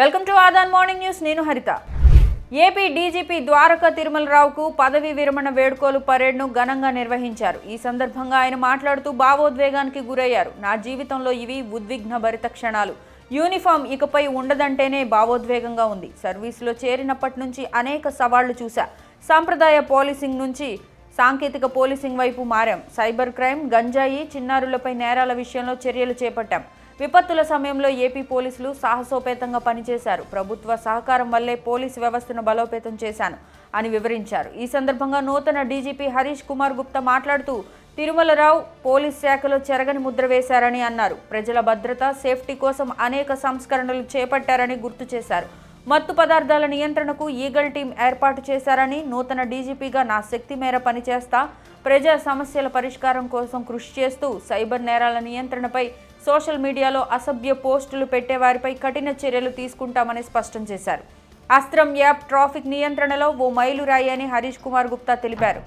Welcome to Aadhan morning news. నేను Haritha. AP DGP Dwaraka తిరుమలరావుకు పదవీ విరమణ వేడుకోలు పరేడ్ను ఘనంగా నిర్వహించారు. ఈ సందర్భంగా ఆయన మాట్లాడుతూ భావోద్వేగానికి గురయ్యారు. నా జీవితంలో ఇవి ఉద్విగ్న భరిత క్షణాలు. యూనిఫామ్ ఇకపై ఉండదంటేనే భావోద్వేగంగా ఉంది. సర్వీసులో చేరినప్పటి నుంచి అనేక సవాళ్ళు చూశా. సాంప్రదాయ పోలీసింగ్ నుంచి సాంకేతిక పోలీసింగ్ వైపు మారాం. సైబర్ క్రైమ్ గంజాయి చిన్నారులపై నేరాల విషయంలో చర్యలు చేపట్టాం. విపత్తుల సమయంలో ఏపీ పోలీసులు సాహసోపేతంగా పనిచేశారు. ప్రభుత్వ సహకారం వల్లే పోలీసు వ్యవస్థను బలోపేతం చేశాను అని వివరించారు. ఈ సందర్భంగా నూతన డీజీపీ హరీష్ కుమార్ గుప్తా మాట్లాడుతూ తిరుమలరావు పోలీస్ శాఖలో చెరగని ముద్ర వేశారని అన్నారు. ప్రజల భద్రత సేఫ్టీ కోసం అనేక సంస్కరణలు చేపట్టారని గుర్తు చేశారు. మత్తు పదార్థాల నియంత్రణకు ఈగల్ టీం ఏర్పాటు చేశారని నూతన డీజీపీగా నా శక్తి మేర పనిచేస్తా ప్రజా సమస్యల పరిష్కారం కోసం కృషి చేస్తూ సైబర్ నేరాల నియంత్రణపై సోషల్ మీడియాలో అసభ్య పోస్టులు పెట్టేవారిపై కఠిన చర్యలు తీసుకుంటామని స్పష్టం చేశారు. అస్త్రం యాప్ ట్రాఫిక్ నియంత్రణలో ఓ మైలురాయి అని హరీష్ కుమార్ గుప్తా తెలిపారు.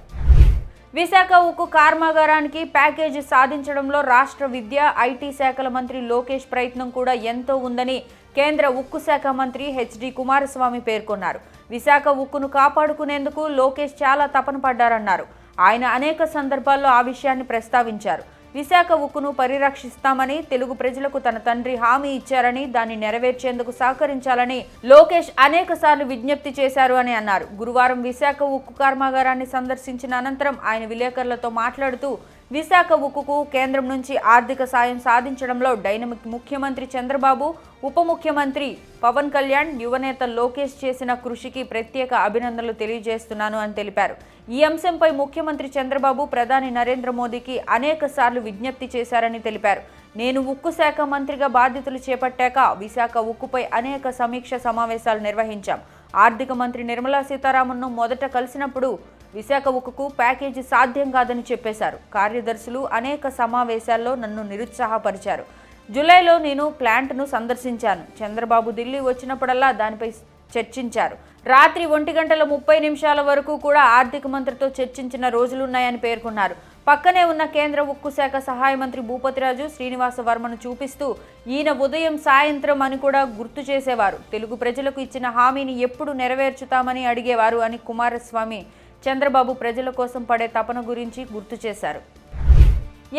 విశాఖ ఉక్కు కర్మాగారానికి ప్యాకేజీ సాధించడంలో రాష్ట్ర విద్య ఐటీ శాఖల మంత్రి లోకేష్ ప్రయత్నం కూడా ఎంతో ఉందని కేంద్ర ఉక్కు శాఖ మంత్రి హెచ్డి కుమారస్వామి పేర్కొన్నారు. విశాఖ ఉక్కును కాపాడుకునేందుకు లోకేష్ చాలా తపన పడ్డారన్నారు. ఆయన అనేక సందర్భాల్లో ఆ విషయాన్ని ప్రస్తావించారు. విశాఖ ఉక్కును పరిరక్షిస్తామని తెలుగు ప్రజలకు తన తండ్రి హామీ ఇచ్చారని దాన్ని నెరవేర్చేందుకు సహకరించాలని లోకేష్ అనేక సార్లు విజ్ఞప్తి చేశారు అని అన్నారు. గురువారం విశాఖ ఉక్కు కర్మాగారాన్ని సందర్శించిన అనంతరం ఆయన విలేకరులతో మాట్లాడుతూ విశాఖ ఉక్కుకు కేంద్రం నుంచి ఆర్థిక సాయం సాధించడంలో డైనమిక్ ముఖ్యమంత్రి చంద్రబాబు ఉప ముఖ్యమంత్రి పవన్ కళ్యాణ్ యువనేత లోకేష్ చేసిన కృషికి ప్రత్యేక అభినందనలు తెలియజేస్తున్నాను అని తెలిపారు. ఈ అంశంపై ముఖ్యమంత్రి చంద్రబాబు ప్రధాని నరేంద్ర మోదీకి అనేక సార్లు విజ్ఞప్తి చేశారని తెలిపారు. నేను ఉక్కు శాఖ మంత్రిగా బాధ్యతలు చేపట్టాక విశాఖ ఉక్కుపై అనేక సమీక్ష సమావేశాలు నిర్వహించాం. ఆర్థిక మంత్రి నిర్మలా సీతారామన్ను మొదట కలిసినప్పుడు విశాఖ ఉక్కుకు ప్యాకేజీ సాధ్యం కాదని చెప్పేశారు. కార్యదర్శులు అనేక సమావేశాల్లో నన్ను నిరుత్సాహపరిచారు. జూలైలో నేను ప్లాంట్ను సందర్శించాను. చంద్రబాబు ఢిల్లీ వచ్చినప్పుడల్లా దానిపై చర్చించారు. రాత్రి ఒంటి గంటల ముప్పై నిమిషాల వరకు కూడా ఆర్థిక మంత్రితో చర్చించిన రోజులున్నాయని పేర్కొన్నారు. పక్కనే ఉన్న కేంద్ర ఉక్కు శాఖ సహాయ మంత్రి భూపతిరాజు శ్రీనివాస వర్మను చూపిస్తూ ఈయన ఉదయం సాయంత్రం అని కూడా గుర్తు చేసేవారు. తెలుగు ప్రజలకు ఇచ్చిన హామీని ఎప్పుడు నెరవేర్చుతామని అడిగేవారు అని కుమారస్వామి చంద్రబాబు ప్రజల కోసం పడే తపన గురించి గుర్తు చేశారు.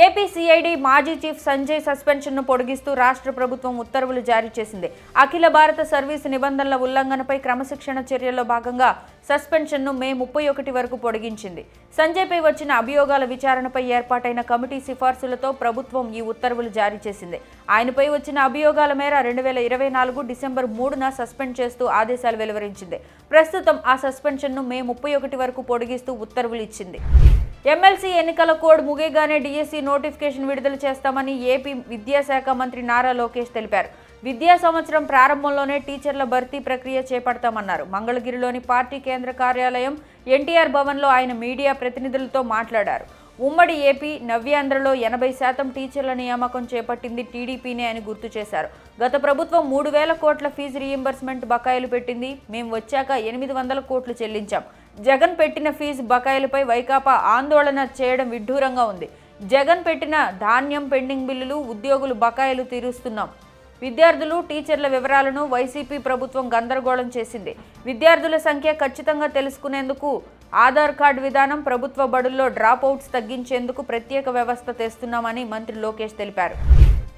ఏపీ సిఐడి మాజీ చీఫ్ సంజయ్ సస్పెన్షన్ను పొడిగిస్తూ రాష్ట్ర ప్రభుత్వం ఉత్తర్వులు జారీ చేసింది. అఖిల భారత సర్వీసు నిబంధనల ఉల్లంఘనపై క్రమశిక్షణ చర్యల్లో భాగంగా సస్పెన్షన్ను మే ముప్పై ఒకటి వరకు పొడిగించింది. సంజయ్పై వచ్చిన అభియోగాల విచారణపై ఏర్పాటైన కమిటీ సిఫార్సులతో ప్రభుత్వం ఈ ఉత్తర్వులు జారీ చేసింది. ఆయనపై వచ్చిన అభియోగాల మేర రెండు వేల ఇరవై నాలుగు డిసెంబర్ మూడున సస్పెండ్ చేస్తూ ఆదేశాలు వెలువరించింది. ప్రస్తుతం ఆ సస్పెన్షన్ను మే ముప్పై ఒకటి వరకు పొడిగిస్తూ ఉత్తర్వులు ఇచ్చింది. ఎమ్మెల్సీ ఎన్నికల కోడ్ ముగియగానే డిఎస్సి నోటిఫికేషన్ విడుదల చేస్తామని ఏపీ విద్యాశాఖ మంత్రి నారా లోకేష్ తెలిపారు. విద్యా సంవత్సరం ప్రారంభంలోనే టీచర్ల భర్తీ ప్రక్రియ చేపడతామన్నారు. మంగళగిరిలోని పార్టీ కేంద్ర కార్యాలయం ఎన్టీఆర్ భవన్లో ఆయన మీడియా ప్రతినిధులతో మాట్లాడారు. ఉమ్మడి ఏపీ నవ్యాంధ్రలో ఎనభై శాతం టీచర్ల నియామకం చేపట్టింది టీడీపీనే అని గుర్తు చేశారు. గత ప్రభుత్వం మూడు వేల కోట్ల ఫీజు రీయింబర్స్మెంట్ బకాయిలు పెట్టింది. మేము వచ్చాక ఎనిమిది వందల కోట్లు చెల్లించాం. జగన్ పెట్టిన ఫీజు బకాయిలపై వైకాపా ఆందోళన చేయడం విడ్డూరంగా ఉంది. జగన్ పెట్టిన ధాన్యం పెండింగ్ బిల్లులు ఉద్యోగులు బకాయిలు తీరుస్తున్నాం. విద్యార్థులు టీచర్ల వివరాలను వైసీపీ ప్రభుత్వం గందరగోళం చేసింది. విద్యార్థుల సంఖ్య ఖచ్చితంగా తెలుసుకునేందుకు ఆధార్ కార్డు విధానం ప్రభుత్వ బడుల్లో డ్రాప్ అవుట్స్ తగ్గించేందుకు ప్రత్యేక వ్యవస్థ తెస్తున్నామని మంత్రి లోకేష్ తెలిపారు.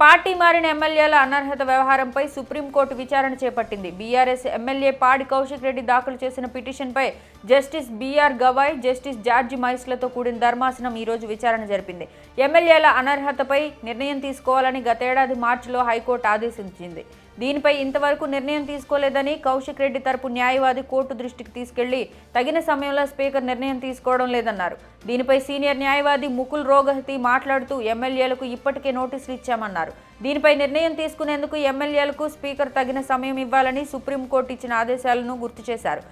పార్టీ మారిన ఎమ్మెల్యేల అనర్హత వ్యవహారంపై సుప్రీంకోర్టు విచారణ చేపట్టింది. బీఆర్ఎస్ ఎమ్మెల్యే పాడి కౌశిక్ రెడ్డి దాఖలు చేసిన పిటిషన్పై justice BR Gavai justice George మైస్లతో కూడిన ధర్మాసనం ఈరోజు విచారణ జరిపింది. ఎమ్మెల్యేల అనర్హతపై నిర్ణయం తీసుకోవాలని గతేడాది మార్చిలో హైకోర్టు ఆదేశించింది. దీనిపై ఇంతవరకు నిర్ణయం తీసుకోలేదని కౌశిక్ రెడ్డి తరపు న్యాయవాది కోర్టు దృష్టికి తీసుకెళ్ళి తగిన సమయంలో స్పీకర్ నిర్ణయం తీసుకోవడం లేదన్నారు. దీనిపై సీనియర్ న్యాయవాది ముకుల్ రోగహతి మాట్లాడుతూ ఎమ్మెల్యేలకు ఇప్పటికే నోటీసులు ఇచ్చామన్నారు. దీనిపై నిర్ణయం తీసుకునేందుకు ఎమ్మెల్యేలకు స్పీకర్ తగిన సమయం ఇవ్వాలని సుప్రీంకోర్టు ఇచ్చిన ఆదేశాలను గుర్తు చేశారు.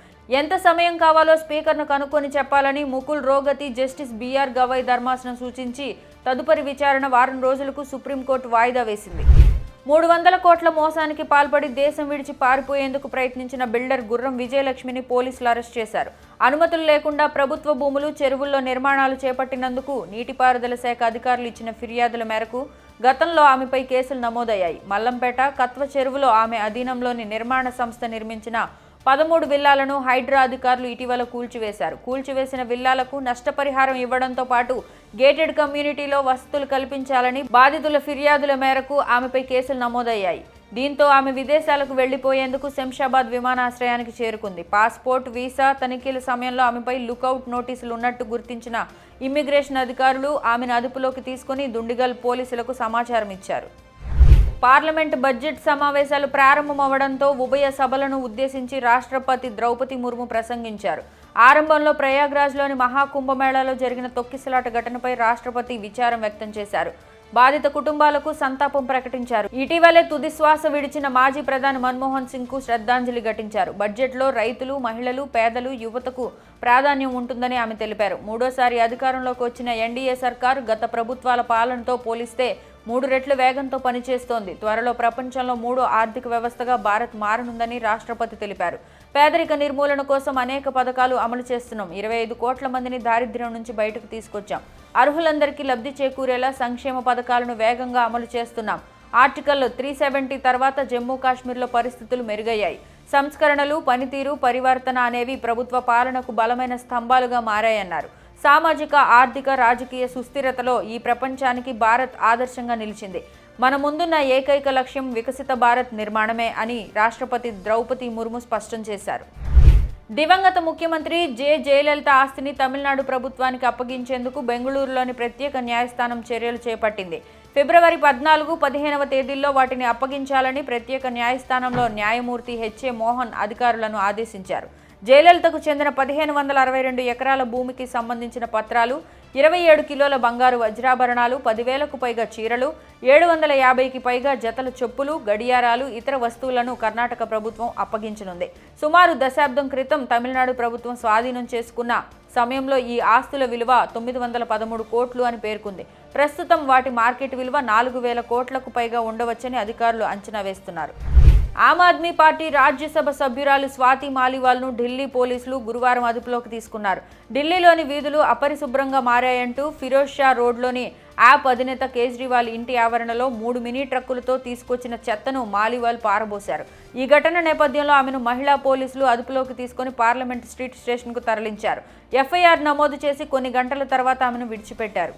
ఎంత సమయం కావాలో స్పీకర్ను కనుక్కొని చెప్పాలని ముకుల్ రోగతి జస్టిస్ బీఆర్ గవై ధర్మాసనం సూచించి తదుపరి విచారణ వారం రోజులకు సుప్రీంకోర్టు వాయిదా వేసింది. మూడు వందల కోట్ల మోసానికి పాల్పడి దేశం విడిచి పారిపోయేందుకు ప్రయత్నించిన బిల్డర్ గుర్రం విజయలక్ష్మిని పోలీసులు అరెస్ట్ చేశారు. అనుమతులు లేకుండా ప్రభుత్వ భూములు చెరువుల్లో నిర్మాణాలు చేపట్టినందుకు నీటిపారుదల శాఖ అధికారులు ఇచ్చిన ఫిర్యాదుల మేరకు గతంలో ఆమెపై కేసులు నమోదయ్యాయి. మల్లంపేట కత్వ చెరువులో ఆమె అధీనంలోని నిర్మాణ సంస్థ నిర్మించిన పదమూడు విల్లాలను హైడ్రా అధికారులు ఇటీవల కూల్చివేశారు. కూల్చివేసిన విల్లాలకు నష్టపరిహారం ఇవ్వడంతో పాటు గేటెడ్ కమ్యూనిటీలో వసతులు కల్పించాలని బాధితుల ఫిర్యాదుల మేరకు ఆమెపై కేసులు నమోదయ్యాయి. దీంతో ఆమె విదేశాలకు వెళ్ళిపోయేందుకు శంషాబాద్ విమానాశ్రయానికి చేరుకుంది. పాస్పోర్ట్ వీసా తనిఖీల సమయంలో ఆమెపై లుకౌట్ నోటీసులు ఉన్నట్టు గుర్తించిన ఇమ్మిగ్రేషన్ అధికారులు ఆమెను అదుపులోకి తీసుకుని దుండిగల్ పోలీసులకు సమాచారం ఇచ్చారు పార్లమెంట్ బడ్జెట్ సమావేశాలు ప్రారంభమవడంతో ఉభయ సభలను ఉద్దేశించి రాష్ట్రపతి ద్రౌపది ముర్ము ప్రసంగించారు. ఆరంభంలో ప్రయాగ్రాజ్లోని మహాకుంభమేళాలో జరిగిన తొక్కిసలాట ఘటనపై రాష్ట్రపతి విచారం వ్యక్తం చేశారు. బాధిత కుటుంబాలకు సంతాపం ప్రకటించారు. ఇటీవలే తుదిశ్వాస విడిచిన మాజీ ప్రధాని మన్మోహన్ సింగ్కు శ్రద్ధాంజలి ఘటించారు. బడ్జెట్లో రైతులు మహిళలు పేదలు యువతకు ప్రాధాన్యం ఉంటుందని ఆమె తెలిపారు. మూడోసారి అధికారంలోకి వచ్చిన ఎన్డీఏ సర్కారు గత ప్రభుత్వాల పాలనతో పోలిస్తే మూడు రెట్లు వేగంతో పనిచేస్తోంది. త్వరలో ప్రపంచంలో మూడో ఆర్థిక వ్యవస్థగా భారత్ మారనుందని రాష్ట్రపతి తెలిపారు. పేదరిక నిర్మూలన కోసం అనేక పథకాలు అమలు చేస్తున్నాం. ఇరవై ఐదు కోట్ల మందిని దారిద్ర్యం నుంచి బయటకు తీసుకొచ్చాం. అర్హులందరికీ లబ్ధి చేకూరేలా సంక్షేమ పథకాలను వేగంగా అమలు చేస్తున్నాం. ఆర్టికల్ త్రీ సెవెంటీ తర్వాత జమ్మూ కాశ్మీర్లో పరిస్థితులు మెరుగయ్యాయి. సంస్కరణలు పనితీరు పరివర్తన అనేవి ప్రభుత్వ పాలనకు బలమైన స్తంభాలుగా మారాయన్నారు. సామాజిక ఆర్థిక రాజకీయ సుస్థిరతలో ఈ ప్రపంచానికి భారత్ ఆదర్శంగా నిలిచింది. మన ముందున్న ఏకైక లక్ష్యం వికసిత భారత్ నిర్మాణమే అని రాష్ట్రపతి ద్రౌపది ముర్ము స్పష్టం చేశారు. దివంగత ముఖ్యమంత్రి జె. జయలలిత ఆస్తిని తమిళనాడు ప్రభుత్వానికి అప్పగించేందుకు బెంగళూరులోని ప్రత్యేక న్యాయస్థానం చర్యలు చేపట్టింది. ఫిబ్రవరి పద్నాలుగు పదిహేనవ తేదీల్లో వాటిని అప్పగించాలని ప్రత్యేక న్యాయస్థానంలో న్యాయమూర్తి హెచ్ఏ మోహన్ అధికారులను ఆదేశించారు. జయలలితకు చెందిన పదిహేను వందల అరవై రెండు ఎకరాల భూమికి సంబంధించిన పత్రాలు ఇరవై ఏడు కిలోల బంగారు వజ్రాభరణాలు పదివేలకు పైగా చీరలు ఏడు వందల యాభైకి పైగా జతల చెప్పులు గడియారాలు ఇతర వస్తువులను కర్ణాటక ప్రభుత్వం అప్పగించనుంది. సుమారు దశాబ్దం క్రితం తమిళనాడు ప్రభుత్వం స్వాధీనం చేసుకున్న సమయంలో ఈ ఆస్తుల విలువ తొమ్మిది వందల పదమూడు కోట్లు అని పేర్కొంది. ప్రస్తుతం వాటి మార్కెట్ విలువ నాలుగు వేల కోట్లకు పైగా ఉండవచ్చని అధికారులు అంచనా వేస్తున్నారు. ఆమ్ ఆద్మీ పార్టీ రాజ్యసభ సభ్యురాలు స్వాతి మాలివాల్ను ఢిల్లీ పోలీసులు గురువారం అదుపులోకి తీసుకున్నారు. ఢిల్లీలోని వీధులు అపరిశుభ్రంగా మారాయంటూ ఫిరోజ్ షా రోడ్లోని యాప్ అధినేత కేజ్రీవాల్ ఇంటి ఆవరణలో మూడు మినీ ట్రక్కులతో తీసుకొచ్చిన చెత్తను మాలివాల్ పారబోశారు. ఈ ఘటన నేపథ్యంలో ఆమెను మహిళా పోలీసులు అదుపులోకి తీసుకొని పార్లమెంట్ స్ట్రీట్ స్టేషన్కు తరలించారు. ఎఫ్ఐఆర్ నమోదు చేసి కొన్ని గంటల తర్వాత ఆమెను విడిచిపెట్టారు.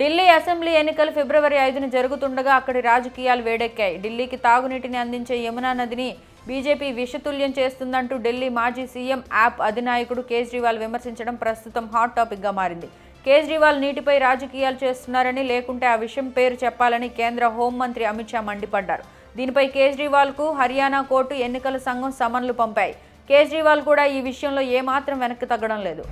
ఢిల్లీ అసెంబ్లీ ఎన్నికలు ఫిబ్రవరి ఐదున జరుగుతుండగా అక్కడి రాజకీయాలు వేడెక్కాయి. ఢిల్లీకి తాగునీటిని అందించే యమునా నదిని బీజేపీ విషతుల్యం చేస్తుందంటూ ఢిల్లీ మాజీ సీఎం యాప్ అధినాయకుడు కేజ్రీవాల్ విమర్శించడం ప్రస్తుతం హాట్ టాపిక్గా మారింది. కేజ్రీవాల్ నీటిపై రాజకీయాలు చేస్తున్నారని లేకుంటే ఆ విషయం పేరు చెప్పాలని కేంద్ర హోంమంత్రి అమిత్ షా మండిపడ్డారు. దీనిపై కేజ్రీవాల్కు హర్యానా కోర్టు ఎన్నికల సంఘం సమన్లు పంపాయి. కేజ్రీవాల్ కూడా ఈ విషయంలో ఏమాత్రం వెనక్కి తగ్గడం లేదు.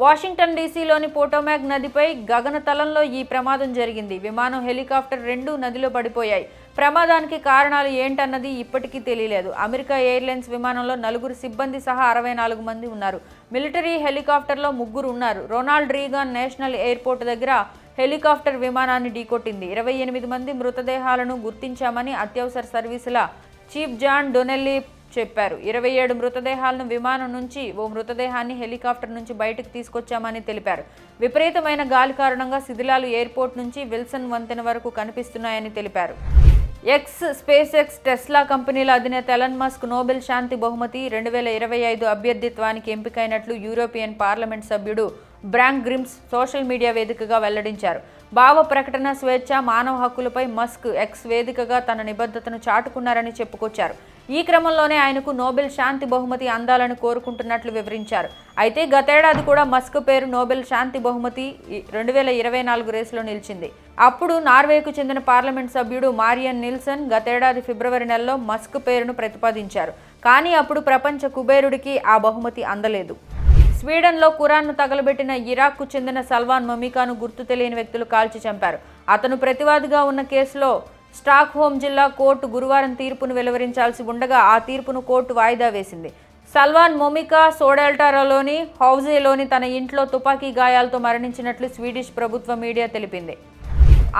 వాషింగ్టన్ డీసీలోని పోటోమాక్ నదిపై గగనతలంలో ఈ ప్రమాదం జరిగింది. విమానం హెలికాప్టర్ రెండూ నదిలో పడిపోయాయి. ప్రమాదానికి కారణాలు ఏంటన్నది ఇప్పటికీ తెలియలేదు. అమెరికా ఎయిర్లైన్స్ విమానంలో నలుగురు సిబ్బంది సహా అరవై నాలుగు మంది ఉన్నారు. మిలిటరీ హెలికాప్టర్లో ముగ్గురు ఉన్నారు. రొనాల్డ్ రీగాన్ నేషనల్ ఎయిర్పోర్ట్ దగ్గర హెలికాప్టర్ విమానాన్ని ఢీకొట్టింది. ఇరవై ఎనిమిది మంది మృతదేహాలను గుర్తించామని అత్యవసర సర్వీసుల చీఫ్ జాన్ డొనెల్లీ చెప్పారు. ఇరవై ఏడు మృతదేహాలను విమానం నుంచి ఓ మృతదేహాన్ని హెలికాప్టర్ నుంచి బయటకు తీసుకొచ్చామని తెలిపారు. విపరీతమైన గాలి కారణంగా శిథిలాలు ఎయిర్పోర్ట్ నుంచి విల్సన్ వంతెన వరకు కనిపిస్తున్నాయని తెలిపారు. ఎక్స్ స్పేస్ ఎక్స్ టెస్లా కంపెనీల అధినేత ఎలన్ మస్క్ నోబెల్ శాంతి బహుమతి రెండు వేల ఇరవై ఐదు అభ్యర్థిత్వానికి ఎంపికైనట్లు యూరోపియన్ పార్లమెంట్ సభ్యుడు బ్రాంక్ గ్రిమ్స్ సోషల్ మీడియా వేదికగా వెల్లడించారు. భావ ప్రకటన స్వేచ్ఛ మానవ హక్కులపై మస్క్ ఎక్స్ వేదికగా తన నిబద్ధతను చాటుకున్నారని చెప్పుకొచ్చారు. ఈ క్రమంలోనే ఆయనకు నోబెల్ శాంతి బహుమతి అందాలని కోరుకుంటున్నట్లు వివరించారు. అయితే గతేడాది కూడా మస్క్ పేరు నోబెల్ శాంతి బహుమతి రెండు వేల ఇరవై నాలుగు రేసులో నిలిచింది. అప్పుడు నార్వేకు చెందిన పార్లమెంట్ సభ్యుడు మారియన్ నిల్సన్ గతేడాది ఫిబ్రవరి నెలలో మస్క్ పేరును ప్రతిపాదించారు. కానీ అప్పుడు ప్రపంచ కుబేరుడికి ఆ బహుమతి అందలేదు. స్వీడన్లో ఖురాన్ను తగలబెట్టిన ఇరాక్కు చెందిన సల్వాన్ మమికాను గుర్తు తెలియని వ్యక్తులు కాల్చి చంపారు. అతను ప్రతివాదిగా ఉన్న కేసులో స్టాక్ హోమ్ జిల్లా కోర్టు గురువారం తీర్పును వెలువరించాల్సి ఉండగా ఆ తీర్పును కోర్టు వాయిదా వేసింది. సల్వాన్ మొమికా సోడెల్టారాలోని హౌజేలోని తన ఇంట్లో తుపాకీ గాయాలతో మరణించినట్లు స్వీడిష్ ప్రభుత్వ మీడియా తెలిపింది.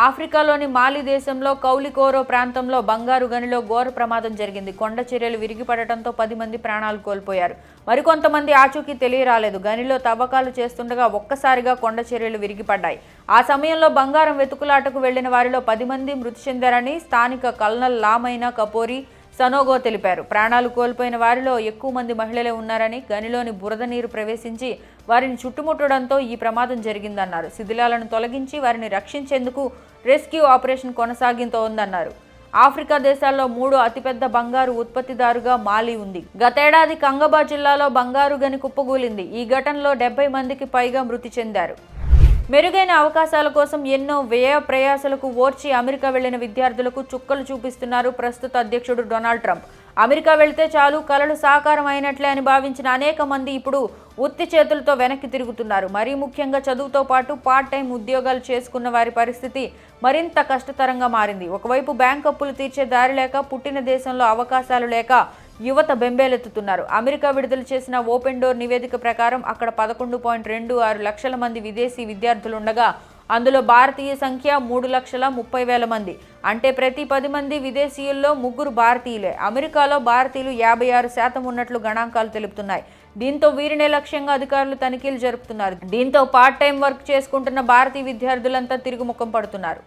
ఆఫ్రికాలోని మాలి దేశంలో కౌలికోరో ప్రాంతంలో బంగారు గనిలో ఘోర ప్రమాదం జరిగింది. కొండ చర్యలు విరిగిపడటంతో పది మంది ప్రాణాలు కోల్పోయారు. మరికొంతమంది ఆచూకీ తెలియరాలేదు. గనిలో తవ్వకాలు చేస్తుండగా ఒక్కసారిగా కొండ చర్యలు విరిగిపడ్డాయి ఆ సమయంలో బంగారం వెతుకులాటకు వెళ్ళిన వారిలో పది మంది మృతి చెందారని స్థానిక కల్నల్ లామైనా కపోరి సనోగో తెలిపారు. ప్రాణాలు కోల్పోయిన వారిలో ఎక్కువ మంది మహిళలే ఉన్నారని గనిలోని బురద నీరు ప్రవేశించి వారిని చుట్టుముట్టడంతో ఈ ప్రమాదం జరిగిందన్నారు. శిథిలాలను తొలగించి వారిని రక్షించేందుకు రెస్క్యూ ఆపరేషన్ కొనసాగింతోందన్నారు ఆఫ్రికా దేశాల్లో మూడో అతిపెద్ద బంగారు ఉత్పత్తిదారుగా మాలి ఉంది. గతేడాది కంగబా జిల్లాలో బంగారు గని కుప్పగూలింది ఈ ఘటనలో డెబ్బై మందికి పైగా మృతి చెందారు. మెరుగైన అవకాశాల కోసం ఎన్నో వ్యయ ప్రయాసలకు ఓర్చి అమెరికా వెళ్ళిన విద్యార్థులకు చుక్కలు చూపిస్తున్నారు ప్రస్తుత అధ్యక్షుడు డొనాల్డ్ ట్రంప్. అమెరికా వెళితే చాలు కలలు సాకారం అయినట్లే అని భావించిన అనేక మంది ఇప్పుడు ఉత్తి చేతులతో వెనక్కి తిరుగుతున్నారు. మరీ ముఖ్యంగా చదువుతో పాటు పార్ట్ టైం ఉద్యోగాలు చేసుకున్న వారి పరిస్థితి మరింత కష్టతరంగా మారింది. ఒకవైపు బ్యాంక్ అప్పులు తీర్చే దారి లేక పుట్టిన దేశంలో అవకాశాలు లేక యువత బెంబేలెత్తుతున్నారు. అమెరికా విడుదల చేసిన ఓపెన్ డోర్ నివేదిక ప్రకారం అక్కడ పదకొండు పాయింట్ రెండు ఆరు లక్షల మంది విదేశీ విద్యార్థులుండగా అందులో భారతీయ సంఖ్య మూడు లక్షల ముప్పై వేల మంది. అంటే ప్రతి పది మంది విదేశీయుల్లో ముగ్గురు భారతీయులే. అమెరికాలో భారతీయులు యాభై ఆరు శాతం ఉన్నట్లు గణాంకాలు తెలుపుతున్నాయి. దీంతో వీరినే లక్ష్యంగా అధికారులు తనిఖీలు జరుపుతున్నారు. దీంతో పార్ట్ టైం వర్క్ చేసుకుంటున్న భారతీయ విద్యార్థులంతా తిరుగుముఖం పడుతున్నారు.